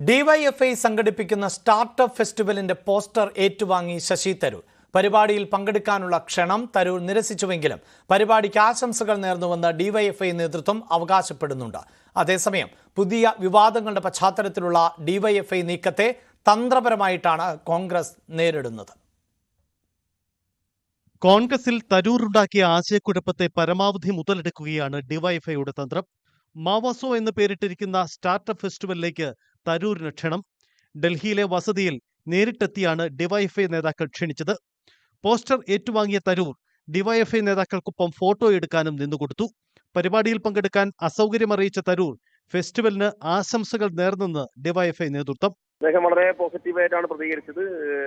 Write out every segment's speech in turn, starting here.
DYFI സംഘടിപ്പിക്കുന്ന startup ഫെസ്റ്റിവലിന്റെ poster ഏറ്റുവാങ്ങി ശശി തരൂർ. പരിപാടിയിൽ പങ്കെടുക്കാനുള്ള ക്ഷണം തരൂർ നിരസിച്ചുവെങ്കിലും പരിപാടിക്ക് ആശംസകൾ നേർന്നുവെന്ന് ഡിവൈഎഫ്ഐ നേതൃത്വം അവകാശപ്പെടുന്നുണ്ട്. അതേസമയം പുതിയ വിവാദങ്ങളുടെ പശ്ചാത്തലത്തിലുള്ള ഡിവൈഎഫ്ഐ നീക്കത്തെ തന്ത്രപരമായിട്ടാണ് കോൺഗ്രസ് നേരിടുന്നത്. കോൺഗ്രസിൽ തരൂറുണ്ടാക്കിയ ആശയക്കുഴപ്പത്തെ പരമാവധി മുതലെടുക്കുകയാണ് ഡിവൈഎഫ്ഐയുടെ തന്ത്രം. മാവാസോ എന്ന് പേരിട്ടിരിക്കുന്ന സ്റ്റാർട്ടപ്പ് ഫെസ്റ്റിവലിലേക്ക് തരൂരിന് ക്ഷണം. ഡൽഹിയിലെ വസതിയിൽ നേരിട്ടെത്തിയാണ് ഡിവൈഎഫ്ഐ നേതാക്കൾ ക്ഷണിച്ചത്. പോസ്റ്റർ ഏറ്റുവാങ്ങിയ തരൂർ ഡിവൈഎഫ്ഐ നേതാക്കൾക്കൊപ്പം ഫോട്ടോ എടുക്കാനും നിന്നുകൊടുത്തു. പരിപാടിയിൽ പങ്കെടുക്കാൻ അസൗകര്യമറിയിച്ച തരൂർ ഫെസ്റ്റിവലിന് ആശംസകൾ നേർന്നെന്ന് ഡിവൈഎഫ്ഐ നേതൃത്വം. അദ്ദേഹം വളരെ പോസിറ്റീവായിട്ടാണ് പ്രതികരിച്ചത്.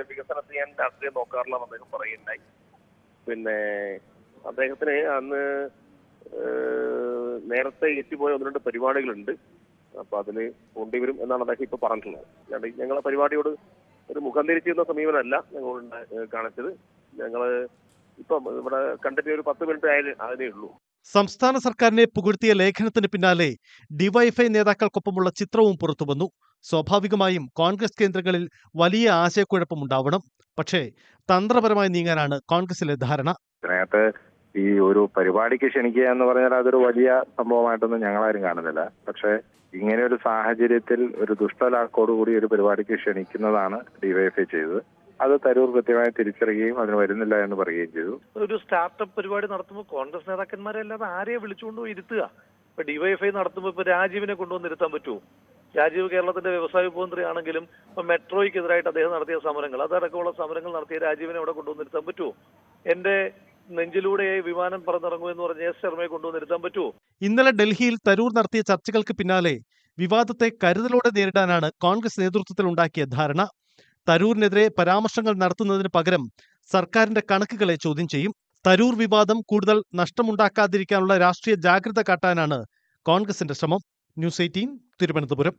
വികസനത്തെ ഞാൻ രാഷ്ട്രീയം നോക്കാറില്ല അദ്ദേഹം പറയുകയുണ്ടായി. പിന്നെ അദ്ദേഹത്തിന് അന്ന് നേരത്തെ എത്തിപ്പോയ ഒന്ന് രണ്ട് പരിപാടികളുണ്ട്. അപ്പൊ അതിന് പോണ്ടി വരും എന്നാണ് അദ്ദേഹം ഇപ്പൊ പറഞ്ഞിട്ടുള്ളത്. ഞങ്ങളെ പരിപാടിയോട് ഒരു മുഖം തിരിച്ചിരുന്ന സമീപനമല്ല ഞങ്ങളോട് കാണിച്ചത്. ഞങ്ങൾ ഇപ്പം ഇവിടെ കണ്ടിട്ട് ഒരു പത്ത് മിനിറ്റ് ആയാലും അതിനേ ഉള്ളൂ. സംസ്ഥാന സർക്കാരിനെ പുകഴ്ത്തിയ ലേഖനത്തിന് പിന്നാലെ ഡിവൈഎഫ്ഐ നേതാക്കൾക്കൊപ്പമുള്ള ചിത്രവും പുറത്തുവന്നു. സ്വാഭാവികമായും കോൺഗ്രസ് കേന്ദ്രങ്ങളിൽ വലിയ ആശയക്കുഴപ്പമുണ്ടാവണം. പക്ഷേ തന്ത്രപരമായി നീങ്ങാനാണ് കോൺഗ്രസിലെ ധാരണ. ഇതിനകത്ത് ഈ ഒരു പരിപാടിക്ക് ക്ഷണിക്കുക എന്ന് പറഞ്ഞാൽ അതൊരു വലിയ സംഭവമായിട്ടൊന്നും ഞങ്ങളാരും കാണുന്നില്ല. പക്ഷേ ഇങ്ങനെ ഒരു സാഹചര്യത്തിൽ ഒരു ദുഷ്ടലാക്കോടുകൂടി ഒരു പരിപാടിക്ക് ക്ഷണിക്കുന്നതാണ് ഡിവൈഎഫ്ഐ ചെയ്തത്. അത് തരൂർ കൃത്യമായി തിരിച്ചറിയുകയും അതിന് വരുന്നില്ല എന്ന് പറയുകയും ചെയ്തു. ഒരു സ്റ്റാർട്ടപ്പ് പരിപാടി നടത്തുമ്പോൾ കോൺഗ്രസ് നേതാക്കന്മാരെ അല്ലാതെ ആരെയെ വിളിച്ചുകൊണ്ട് ഇരുത്തുക? ഇപ്പൊ ഡിവൈഎഫ്ഐ നടത്തുമ്പോൾ ഇപ്പൊ രാജീവിനെ കൊണ്ടുവന്ന് ഇരുത്താൻ പറ്റുമോ? രാജീവ് കേരളത്തിന്റെ വ്യവസായ ഉപമന്ത്രി ആണെങ്കിലും ഇപ്പൊ മെട്രോയ്ക്കെതിരായിട്ട് അദ്ദേഹം നടത്തിയ സമരങ്ങൾ അതടക്കമുള്ള സമരങ്ങൾ നടത്തിയ രാജീവിനെ അവിടെ കൊണ്ടുവന്ന് ഇരുത്താൻ പറ്റുമോ? എന്റെ നെഞ്ചിലൂടെ വിമാനം പറന്നിറങ്ങും എന്ന് പറഞ്ഞ എസ് ശർമ്മയെ കൊണ്ടുവന്ന് നിർത്താൻ പറ്റുമോ? ഇന്നലെ ഡൽഹിയിൽ തരൂർ നടത്തിയ ചർച്ചകൾക്ക് പിന്നാലെ വിവാദത്തെ കരുതലോടെ നേരിടാനാണ് കോൺഗ്രസ് നേതൃത്വത്തിൽ ഉണ്ടാക്കിയ ധാരണ. തരൂരിനെതിരെ പരാമർശങ്ങൾ നടത്തുന്നതിന് പകരം സർക്കാരിന്റെ കണക്കുകളെ ചോദ്യം ചെയ്യും. തരൂർ വിവാദം കൂടുതൽ നഷ്ടമുണ്ടാക്കാതിരിക്കാനുള്ള രാഷ്ട്രീയ ജാഗ്രത കാട്ടാനാണ് കോൺഗ്രസിന്റെ ശ്രമം. News eighteen Thiruvananthapuram.